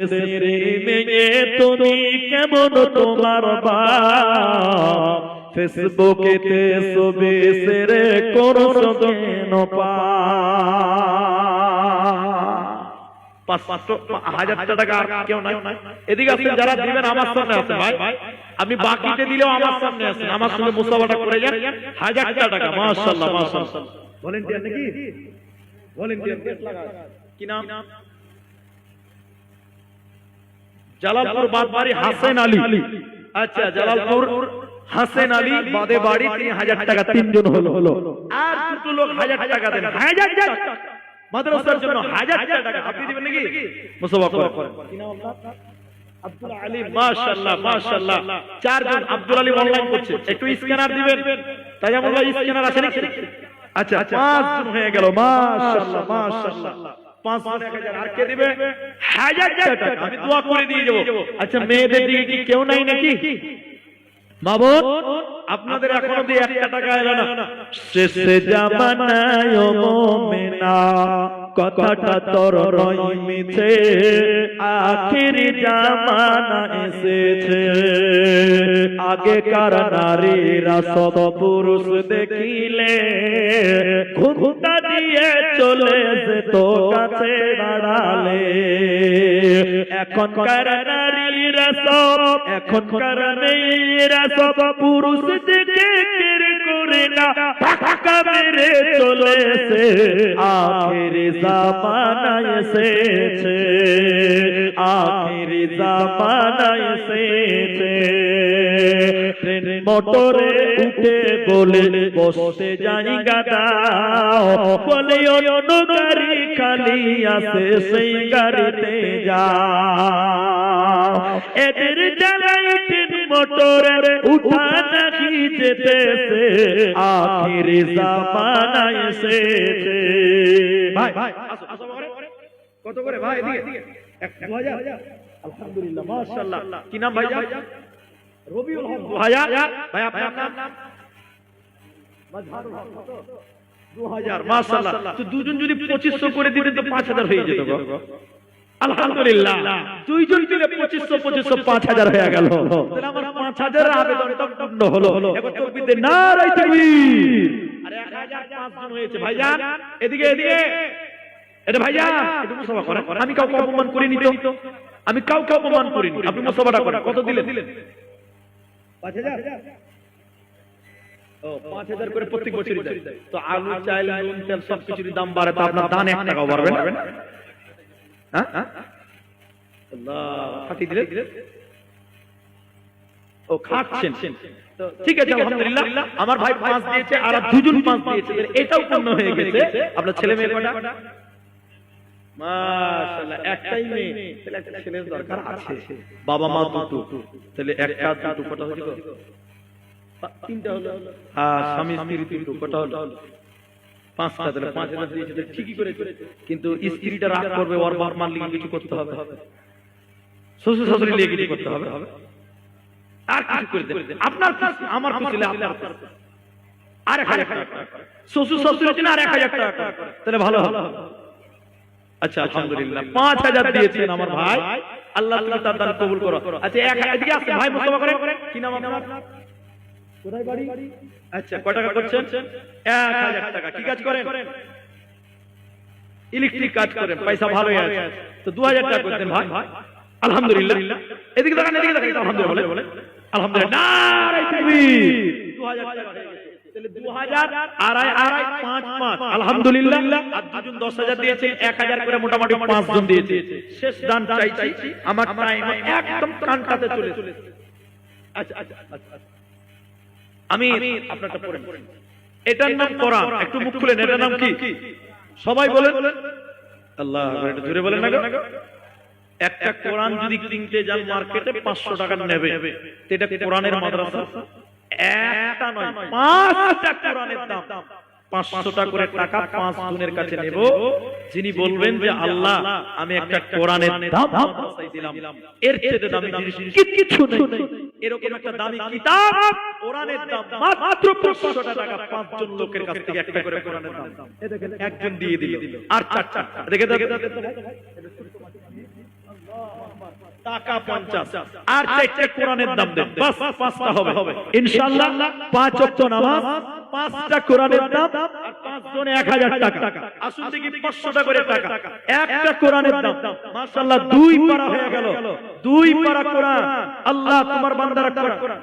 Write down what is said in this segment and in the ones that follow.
রে মেয়ে তুমি কেমন তোমার বাপ? ফেসবুকেতে ছবি সেরে করছ কেন পা পাঁচ পাঁচশো হাজার টাকা কেউ নাই। এদিকে যারা দিবেন আমার সামনে আসেন ভাই। আমি বাকিতে দিলেও আমার সামনে আসেন। আমার সঙ্গে মুসাফাটা করে যান। হাজার টাকা ভলেন্টিয়ার নাকি? ভলেন্টিয়ার কি নাম? জালালপুর বাদবাড়ি হাসেন আলী। আচ্ছা জালালপুর হাসেন আলী বাদে বাড়ি তিন হাজার টাকা তিনজন হলো। হলো। আর দুটো লোক হাজার টাকা দেন। হাজার মাদ্রাসার জন্য হাজার টাকা আপনি দিবেন নাকি? মুসাফা করেন। আব্দুল আলী মাশাআল্লাহ মাশাআল্লাহ চারজন আব্দুল আলী অনলাইন করছে। একটু স্ক্যানার দিবেন। তাজামুল্লাহ স্ক্যানার আছে নাকি আচ্ছা পাঁচজন হয়ে গেল। মাশাআল্লাহ। মাশাআল্লাহ। পাঁচ এক হাজার। আর কে দিবে? হাজার টাকা। আমি দোয়া করে দিয়ে যাব। আচ্ছা মেয়েদের দিকে কি কেউ নাই নাকি? বাবু আপনাদের এখনও দিয়ে একটা টাকা এলো না। শেষে জামানায় মোমেনা। কথাটা তোর রই মিছে। আখির জামানা এসেছে। আগেকার নারীরা সব পুরুষ দেখিলে ঘুমটা দিয়ে চলে যেত, কাছে দাঁড়ালে। এখনকার নারীরা সব এখনকার মেয়েরা সব পুরুষ কেড়ে করে না মেরে চলেছে। আখের জামানা এসেছে। আখের জামানা এসেছে। মোটরে উঠে বলে, বসতে যাই গাদাও বলে অন্য গাড়ি খালি আছে, সেই গাড়িতে যা এদের জ্বালাই ট্রেন মোটরে উঠা নাকি আখির ভাই কত করে? ভাই এদিকে। এক দু হাজার। আলহামদুলিল্লাহ মাশাআল্লাহ। কি নাম রবিউল হক। ভাইয়া ভাই আপনার নাম? হাজার। মাশাআল্লাহ। তো দুজন যদি পঁচিশশো করে দিতেন তো পাঁচ হাজার হয়ে যেত গো। আমি কাউকে অপমান করিনি তো। আমি কাউকে অপমান করিনি। আপনি মুসাফাটা করেন। কত দিলেন? পাঁচ হাজার? পাঁচ হাজার করে প্রত্যেক বছরই তো আলু নুন, তেল সব কিছুর দাম বাড়ে। তো আপনার দান এক টাকাও বাড়বে ফাটিয়ে দিলেন? ও খাচ্ছেন। তো ঠিক আছে আলহামদুলিল্লাহ। আমার ভাই পাঁচ দিয়েছে আর আর দুজন পাঁচ দিয়েছে। এটাও পূর্ণ হয়ে গেছে। আপনার ছেলে মেয়ে কটা মাশাআল্লাহ একটাই মেয়ে। তাহলে একটা ছেলের দরকার আছে। বাবা মা দুটো। তাহলে একটা দুটো কটা? পা- তিনটা হলো। আর স্বামী স্ত্রী দুটো কটা হলো? পাঁচটা তাহলে পাঁচ হাজার দিয়েছে ঠিকই করেছে। কিন্তু স্ত্রীটা রাগ করবে, ওর বাপ মার লিগে কিছু করতে হবে। শ্বশুর শাশুড়ি লিগে কিছু করতে হবে। আর কিছু করে আপনার আমার খুশি আপনার আর এক হাজার শ্বশুর শাশুড়ির জন্য আর এক হাজার টাকা তাহলে ভালো হবে। আচ্ছা আলহামদুলিল্লাহ। পাঁচ হাজার দিয়েছেন আমার ভাই। আল্লাহ তুমি তার কবুল করো। আচ্ছা এক হাজার এদিকে আসেন, ভাই, মুস্তফা করেন। কি নাম আপনার? কোথায় বাড়ি? আচ্ছা কয় টাকা করছেন? এক হাজার টাকা। কি কাজ করেন? ইলেকট্রিক কাজ করেন। পয়সা ভালোই আছে। তো দু হাজার টাকা করতেন ভাই। আলহামদুলিল্লাহ। এদিকে দেখেন এদিকে দেখেন আলহামদুলিল্লাহ বলে আলহামদুলিল্লাহ। নারাই তাকবীর। দু হাজার টাকা তাহলে দু হাজার, আড়াই আড়াই, পাঁচ পাঁচ। আলহামদুলিল্লাহ। আর দুজন দশ হাজার দিয়েছে এক হাজার করে মোটামুটি পাঁচ জন দিয়েছে। শেষ দান চাইছি। আমার টাইম একদম কানটাতে চলে আচ্ছা আচ্ছা আচ্ছা। আমি আপনারটা এটার নাম কোরআন। একটু মুখ খুলেন এটার নাম কি? সবাই বলেন। আল্লাহ একটু জোরে বলেন না একটা কোরআন যদি কিনতে যান মার্কেটে পাঁচশো টাকা নেবে। এটা কোরআনের মাদ্রাসা? একটা নয় পাঁচটা কোরআনের দাম। পাঁচশো টাকা করে টাকা পাঁচ জনের কাছে নেব। যিনি বলবেন যে আল্লাহ আমি একটা কোরআনের দাম দিলাম। এর চেয়ে দামি জিনিস কিছু নেই। এরকম একটা দামি কিতাব কোরআনের দাম মাত্র পাঁচশো টাকা পাঁচজন লোকের কাছ থেকে একটা করে কোরআনের দাম। দেখেন একজন দিয়ে দিল। আর চারটা দেখে। দেখে। টাকা পঞ্চাশ। আর চারটে কোরআনের দাম দেন। বাস পাঁচটা হবে। ইনশাল্লাহ পাঁচ অক্ট নামাজ পাঁচটা কোরআনের দাম আর পাঁচ জনে এক হাজার টাকা। আসুন দেখি পাঁচশোটা করে টাকা। একটা কোরআনের দাম। মাশাল্লাহ দুই পারা হয়ে গেল। দুই পারা কোরআন। আল্লাহ তোমার বান্দারা কোরআন।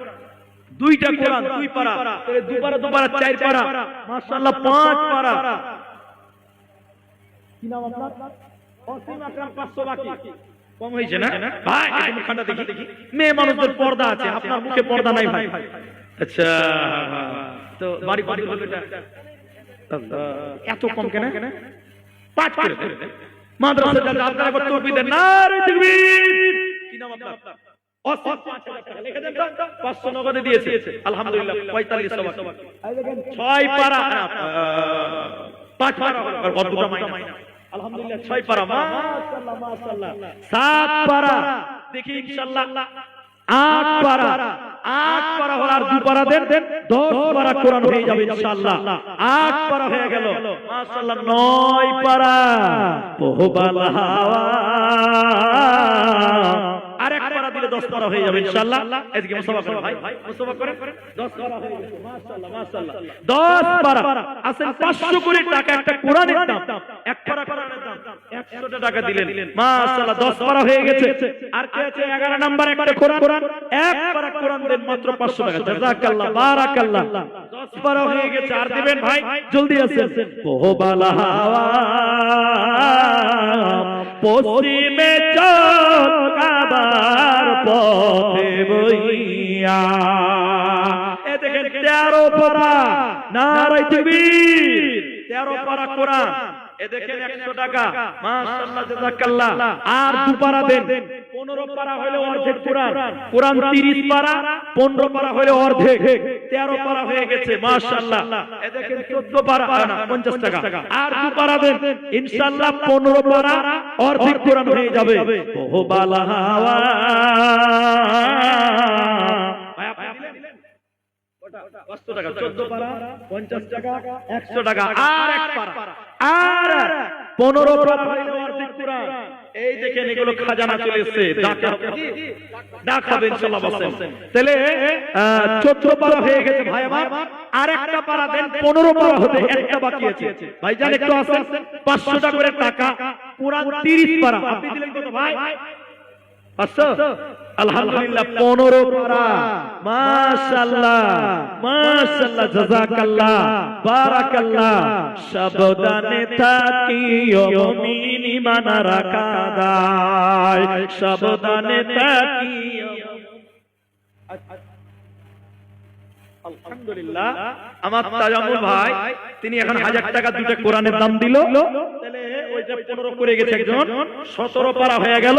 দুইটা কোরআন দুই পারা। দুপারা দুপারা চার পারা। মাশাআল্লাহ পাঁচ পারা। কি নাম আপনার? অসীম আকরাম 500 বাকি কম হয়েছে না? ভাই একটু মুখখানটা দেখি। মেয়ে মানুষদের পর্দা আছে আপনার মুখে পর্দা নাই ভাই। আচ্ছা। তো বাড়ি বাড়ি হলো এটা? এত কম কেন? পাঁচ করে দেন। মাদ্রাসা যারা আপনারা একবার তকবীর দেন। নারে তাকবীর। কি নাম আপনার। পাঁচশো নগদে দিয়েছে। আলহামদুলিল্লাহ পঁয়তাল্লিশ ছয় পারা পাঁচ পারা হলো, মাইনা। আলহামদুলিল্লাহ ছয় পারা মাশাআল্লাহ মাশাআল্লাহ। সাত পারা। দেখি ইনশাআল্লাহ। আট পারা। আট পারা হল আর দু পারা দেন। দেন। দশ পারা কোরআন হয়ে যাবে ইনশাআল্লাহ। আট পারা হয়ে গেল। মাশাআল্লাহ নয় পারা। পোহবাল হাওয়া। দিলে দশ পারা হয়ে যাবে ইনশাআল্লাহ। এদিকে মুসাফা করেন ভাই। মুসাফা করেন। দশ পারা হয়ে গেছে মাশাআল্লাহ মাশাআল্লাহ। দশ পারা। আসেন পাঁচশো করে টাকা একটা কোরআনের দাম। এক পারা কোরআনের দাম। একশোটা টাকা দিলেন। মাশাআল্লাহ দশ পারা হয়ে গেছে। আর কে আছে? এগারো নাম্বার একটা কোরআন। এক পারা কোরআন দেন মাত্র পাঁচশো টাকা। জাজাকাল্লাহ বারাকাল্লাহ। দশ পারা হয়ে গেছে। আর দিবেন ভাই? জলদি আসেন। পোহবালা হাওয়া পশ্চিমে চল। পথে বইয়া এ দেখেন, তেরো পারা নারাই তেরো পারা এ দেখেন, একশো টাকা। মাশাআল্লাহ, জাযাকাল্লাহ। আর দু পারা দেন। পনেরো পারা হলে অর্ধেক কোরআন। কোরআন তিরিশ পারা, পনেরো পারা হলে অর্ধেক। তেরো পারা হয়ে গেছে এ দেখেন, চোদ্দ পারা, না, পঞ্চাশ টাকা। আর দু পারা দেন। পারা অর্ধেক কোরআন হয়ে যাবে। বালা হাওয়া। টাকা চোদ্দ পারা পঞ্চাশ টাকা একশো টাকা আর এক পারা। আর পনেরো। এই দেখেন এগুলো খাজানা চলে এসছে। ডাকা হবে ইনশাআল্লাহ বসেন। তাহলে চোদ্দ পারা হয়ে গেছে ভাই আমার। আর একটা পারা দেন পনেরো পারা হতে একটা বাকি আছে। ভাই জান একটু আসেন। পাঁচশো টাকা করে টাকা কোরআন তিরিশ পারা। আপনি দিলেন কত ভাই? পাঁচশো আলহামদুলিল্লাহ, পনেরো পারা। মাশাল্লাহ মাশাল্লাহ জাজাকাল্লাহ, বারাকাল্লাহ। সাবধানে থাকিও মুমিন ইমান রাখা দায় সাবধানে থাকিও আলহামদুলিল্লাহ। আমার তাজামুল ভাই তিনি এখন হাজার টাকা দুটো কোরআনের দাম দিল। তাহলে ওইটা পনেরো করে গেছে একজন সতেরো পারা হয়ে গেল।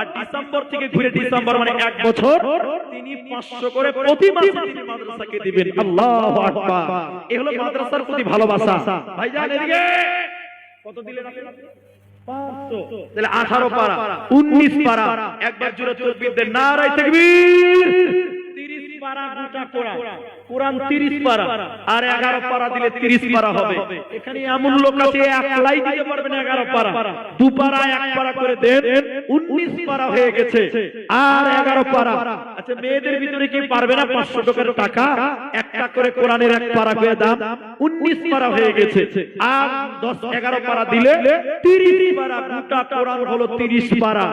আর ডিসেম্বর থেকে ঘুরে ডিসেম্বর মানে এক বছর তিনি পাঁচশো করে প্রতি মাসে তিনি মাদ্রাসাকে দিবেন। আল্লাহ আকবার। এ হলো মাদ্রাসার প্রতি ভালোবাসা। ভাইজান এদিকে। কত দিলেন তাহলে আঠারো পারা উনিশ পারা। একবার তকবীর দেন। নারাই তাকবীর। তিরিশ পারা গোটা কোরআন। কোরআন তিরিশ পারা, আর এগারো পারা দিলে তিরিশ পারা হবে। এখানে এমন লোক আছে একলাই দিতে পারবেন এগারো পারা। দু পারা, এক পারা করে দেন, উনিশ পারা হয়ে গেছে, আর এগারো পারা। আচ্ছা মেয়েদের ভিতরে কি পারবে না পাঁচশো টাকার টাকা? একটা করে কোরআনের এক পারা করে দাম, উনিশ পারা হয়ে গেছে, আর দশ, এগারো পারা দিলে তিরিশ পারা। গোটা কোরআন হলো তিরিশ পারা।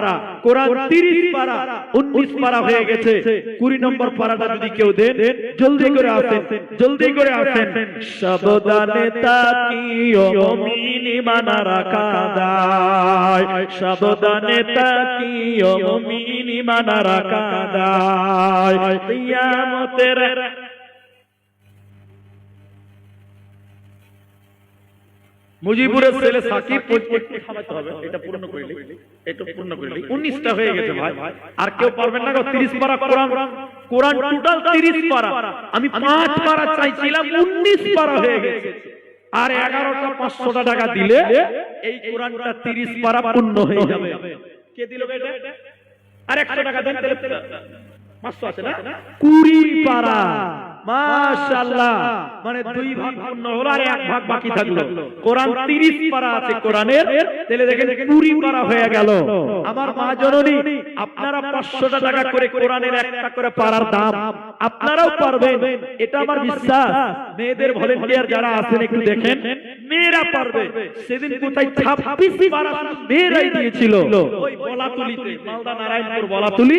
কোরআন তিরিশ পারা, উনিশ পারা হয়ে গেছে। কুড়ি নম্বর পারাটা যদি কেউ দেন, জলদি করে আসেন জলদি করে আসেন সাবধানে তাকিও, মুমিন মানা রাখা দায় সাবধানে তাকিও, মুমিন মানা রাখা দায় কিয়ামতের মুজিবুরের ছেলে সাকিব হবে। এটা পূর্ণ করিলি। এটা পূর্ণ করিলি। 19টা হয়ে গেছে ভাই। আর কেউ পারবেন না গো 30 পারা কোরআন। কোরআন টোটাল 30 পারা। আমি 5 পারা চাইছিলাম 19 পারা হয়ে গেছে। আর 11টা 500 টাকা দিলে এই কোরআনটা 30 পারা পূর্ণ হয়ে যাবে। কে দিল এটা আর 100 টাকা দেন তাহলে 500 আছে না? 20 পারা। মাশাআল্লাহ। মানে দুই ভাগ পূর্ণ হলো আর এক ভাগ বাকি থাকল। কোরআন 30 পারা আছে কোরআনের তাহলে দেখেন 20 পারা হয়ে গেল। আমার মা জননী আপনারা 500 টাকা করে কোরআনের একটা করে পারার দাম আপনারাও পারবেন। এটা আমার বিশ্বাস। মেয়েদের ভলেন্টিয়ার যারা আছেন একটু দেখেন। মেয়েরা পারবে। সেদিন কোথায় 26 পারা মেয়েরাই দিয়েছিল। ওই বলাতুলিতে মালদা নারায়ণপুর বলাতুলি।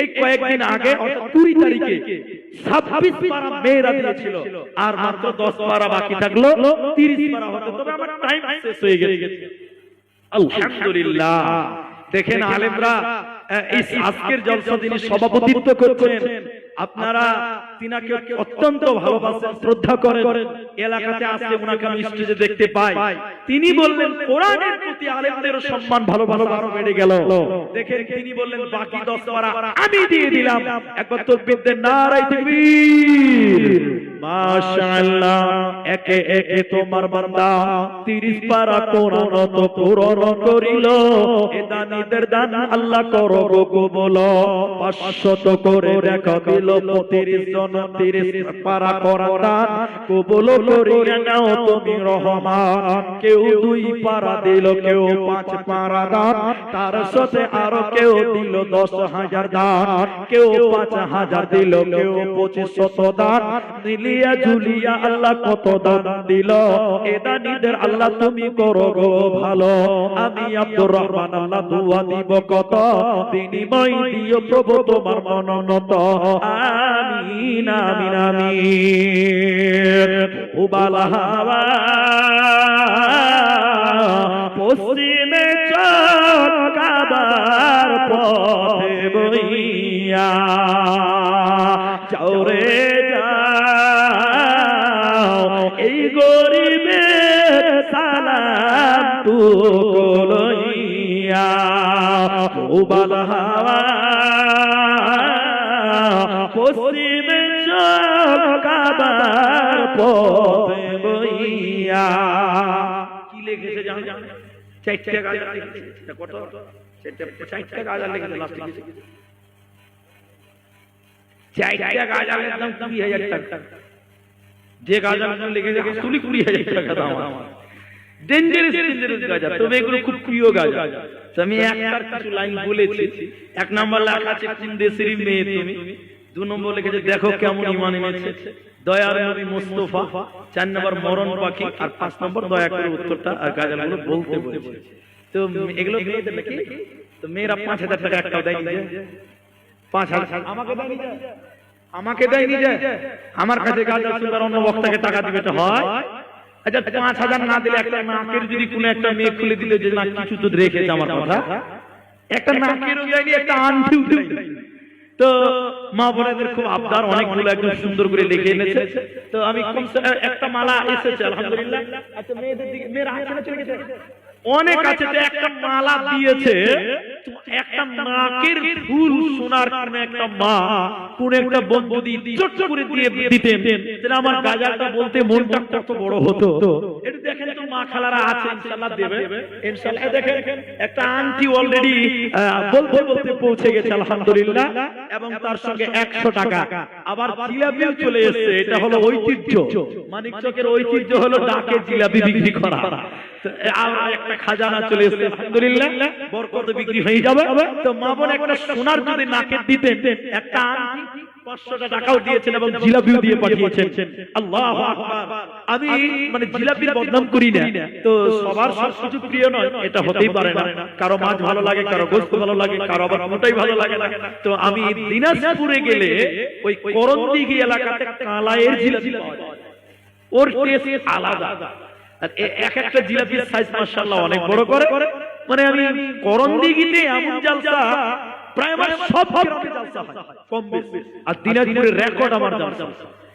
এই কয়েকদিন আগে 20 তারিখে 26 পারা মেয়েরা দিয়েছিল। আর মাত্র 10 পারা বাকি থাকল 30 পারা হতে। তবে আমার টাইম শেষ হয়ে গেছে। আলহামদুলিল্লাহ। দেখেন আলেমরা এই আজকের জলসা তিনি সভাপতিত্ব করছেন আপনারা তিনাকে অত্যন্ত ভালোবাসেন শ্রদ্ধা করেন। এলাকাতে আসলে ওনাকে আমি স্টেজে দেখতে পাই। তিনি বললেন কোরআনের প্রতি আলেমদের সম্মান ভালো ভালো আরও বেড়ে গেল। দেখেন তিনি বললেন বাকি দশ পারা আমি দিয়ে দিলাম। একবার তোর বিদ্যে নারাই তাকবীর মাশাআল্লাহ একে একে তোমার বান্দা 30 পারা কোরআন তো পূরণ করিল। এ দানিদের দান আল্লাহ করো গো কবুল 500 তো করে রেখা দিল 30 জন 30 পারা কোরআন দান কবুল করিয়া নাও তুমি রহমান। কেউ দুই পারা দিল, কেউ পাঁচ পারা দান। তার সাথে আরও কেউ দিল 10000 দান। কেউ 5000 দিল, কেউ 2500 দান। মিলিয়া ঝুলিয়া আল্লাহ কত দান দিল। এ দানিদের আল্লাহ তুমি করো গো ভালো। আমি আব্দুর রহমান, আল্লাহ দুয়া দিব কত। বিনিময় দিও প্রভু তোমার মনোনত। আমিন। আমিন আমিন উবালা হাওয়া পশ্চিমে চকাবার পথে বইয়া চাওরে যাও এই সালাম টুকলইয়া উবাল হাওয়া পশ্চিমে চকাবার পথে বইয়া। কি লিখেছে জানো চারটে গাজার লিখেছে কত? চারটে চারটে গাজার লিখেছে লাস্ট লিখেছে গাজা গাজা এক নম্বর লেখা আছে দু নম্বর লিখেছে দেখো কেমন ইমান এনেছে। দয়ার নবী মুস্তফা চার নম্বর মরণ পাখি আর পাঁচ নম্বর দয়া করে উত্তরটা আর গাজালগুলো বলতে বলেছে। তো এগুলো মেয়েদের নাকি তো মেয়েরা পাঁচ হাজার টাকা একটাও দেয়নি পাঁচ হাজার আমাকে দেয়নি আমাকে দেয়নি যে। আমার কাছে গাজা সুন্দর অন্য বক্তাকে টাকা দিবে তো হয়। আচ্ছা পাঁচ হাজার না দিলে একটা নাকের যদি কোনো একটা মেয়ে খুলে দিলে যে না কিছু তো রেখেছে আমার কথা। একটা নাকেরও দেয়নি একটা আংটিও দেয়নি। তো মা বোনেদের খুব আবদার, অনেকগুলো একদম সুন্দর করে লিখে এনেছে। তো আমি একটা মালা এসেছে, আলহামদুলিল্লাহ। আচ্ছা মেয়েদের দিকে মেয়েরা চলে গেছে। অনেক আছে যে একটা মালা দিয়েছে একটা নাকের ফুল সোনার কোন একটা মা কোন একটা বন্ধু চট করে দিয়ে দিতেন। তাহলে আমার গাজারটা বলতে মনটা কত বড় হতো। দেখেন তো মা খালারা আছে ইনশাআল্লাহ দেবে। ইনশাআল্লাহ দেখেন একটা আন্টি অলরেডি বলতে বলতে পৌঁছে গেছে আলহামদুলিল্লাহ। এবং তার সঙ্গে 100 টাকা। আবার চলে এসেছে। এটা হলো ঐতিহ্য। মানিকচকের ঐতিহ্য হলো ডাকে জিলাপি বিক্রি করা আমি মানে জিলাপির বদনাম করি না। তো সবার প্রিয় নয়, এটা হতেই পারে না। কারও মাছ ভালো লাগে, কারও গোস্ত ভালো লাগে, কারও আবার মোটাই ভালো লাগে না। তো আমি দিনাজপুরে গেলে ওই করন্দিঘি এলাকাতে কালায়ের। ওর টেস্ট আলাদা। আর এক একটা জিলাপির সাইজ মাশাআল্লাহ অনেক বড় করে। মানে আমি করন্দিঘিতে এমন জালসা প্রায় আমার সব গ্রামে জালসা হয়। কম বেশি। আর দিনাজপুরের রেকর্ড আমার জালসা।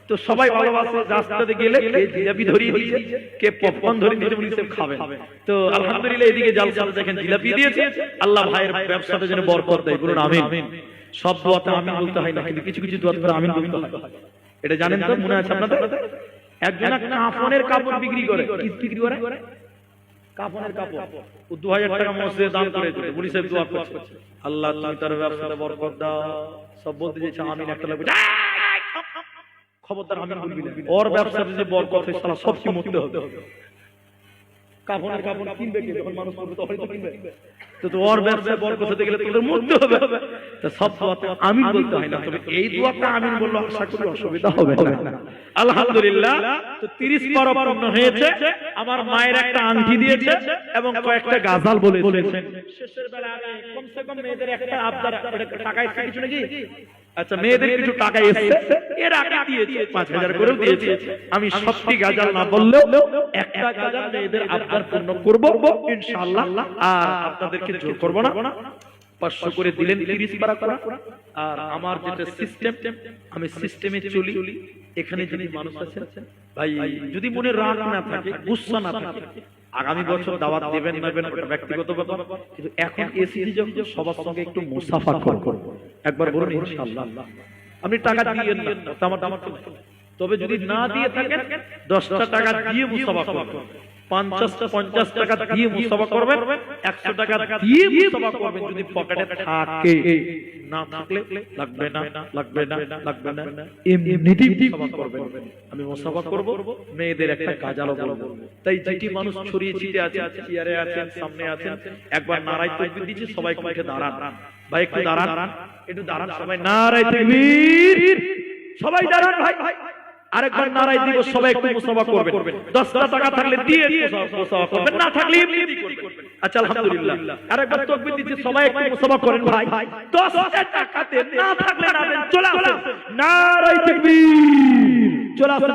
তো সবাই ভালোবাসে রাস্তাতে গেলে কে জিলাপি ধরিয়ে দিয়েছে কে পপকর্ন ধরিয়ে দিয়েছে বলে সব খাবে তো আলহামদুলিল্লাহ এদিকে জালসা দেখেন জিলাপি দিয়েছে। আল্লাহ ভাইয়ের ব্যবসাতে যেন বরকত দেয় বলুন আমিন। সব দোয়াতে আমিন বলতে হয় না কিন্তু কিছু কিছু দোয়াতে আমিন বলতে হয়। এটা জানেন তো? মনে আছে আপনাদের? একজন কাফনের কাপড় বিক্রি করে। কি বিক্রি করে? কাফনের কাপড়। ও দু হাজার টাকা মসজিদে দান করেছে বলি সাহেব দোয়া করছে। আল্লাহ তুমি তার ব্যবসাতে বরকত দাও। সব বলতে চাইছে আমিন একটা লাগবে খবরদার আমি বলবি না। ওর ব্যবসাতে যে বরকত হয় সালা সব কি মরতে হবে? কাপড়ের কাপড় কিনবে কে? যখন মানুষ করবে তখনই তো কিনবে। তো তো ব্যবসায় বরকত হতে গেলে তোদের মরতে হবে। তো সব দোয়াতে আমিন বলতে না, তবে এই দোয়াটা আমিন বললে আশা করি অসুবিধা হবে না। আলহামদুলিল্লাহ, তো 30 পর পূর্ণ হয়েছে, আমার মায়ের একটা আংটি দিয়েছে এবং কয়েকটা গাজাল বেলা নাকি? আচ্ছা মেয়েদের কিছু টাকা এসেছে, এর আগে দিয়েছে, পাঁচ হাজার করেও দিয়েছে। আমি সত্যি গাজাল না বললেও একটা গাজাল মেয়েদের আবদার পূর্ণ করব, ইনশাআল্লাহ। আর জোর করব না। পাঁচশো করে দিলেন তিরিশ করা। আর আমার যেটা সিস্টেম আমি সিস্টেমে চলি। এখানে যদি মানুষ আছেন, ভাই, যদি মনে রাগ না থাকে, গুসা না থাকে, আগামী বছর দাওয়াত দেবেন না দেবেন, ওটা ব্যক্তিগত ব্যাপার। কিন্তু এখন এসিজি যখন সবার সঙ্গে একটু মুসাফা করব, একবার বলুন ইনশাআল্লাহ। আপনি টাকা দিয়ে আমার তবে যদি না দিয়ে থাকেন, দশটা টাকা দিয়ে মুসাফা করবেন পঞ্চাশ পঞ্চাশ টাকা দিয়ে মুসাফা করবেন। একশো টাকা দিয়ে মুসাফা করবেন। যদি পকেটে থাকে না থাকলে লাগবে না লাগবে না লাগবে না এমনিতেই মুসাফা করবেন। আমি মুসাফা করব মেয়েদের একটা কাজালো বলব। তাই যেটি মানুষ ছড়িয়ে ছিটে আছে চেয়ারে আছেন সামনে আছেন একবার নারাই তকবির দিচ্ছি সবাই উঠে দাঁড়ান। ভাই একটু দাঁড়ান একটু দাঁড়ান সবাই তকবির। সবাই দাঁড়ান ভাই ভাই। আরেকবার নারায় দিব সবাই একটু মুসাফা করবেন। দশটা টাকা থাকলে দিয়ে মুসাফা করবেন। না থাকলে এমনি করবেন। আচ্ছা আলহামদুলিল্লাহ। আরেকবার তকবির দিচ্ছি সবাই একটু মুসাফা করেন ভাই। দশটা টাকাতে না থাকলে না চলে আসেন। নারায় তকবীর। চলে আসেন।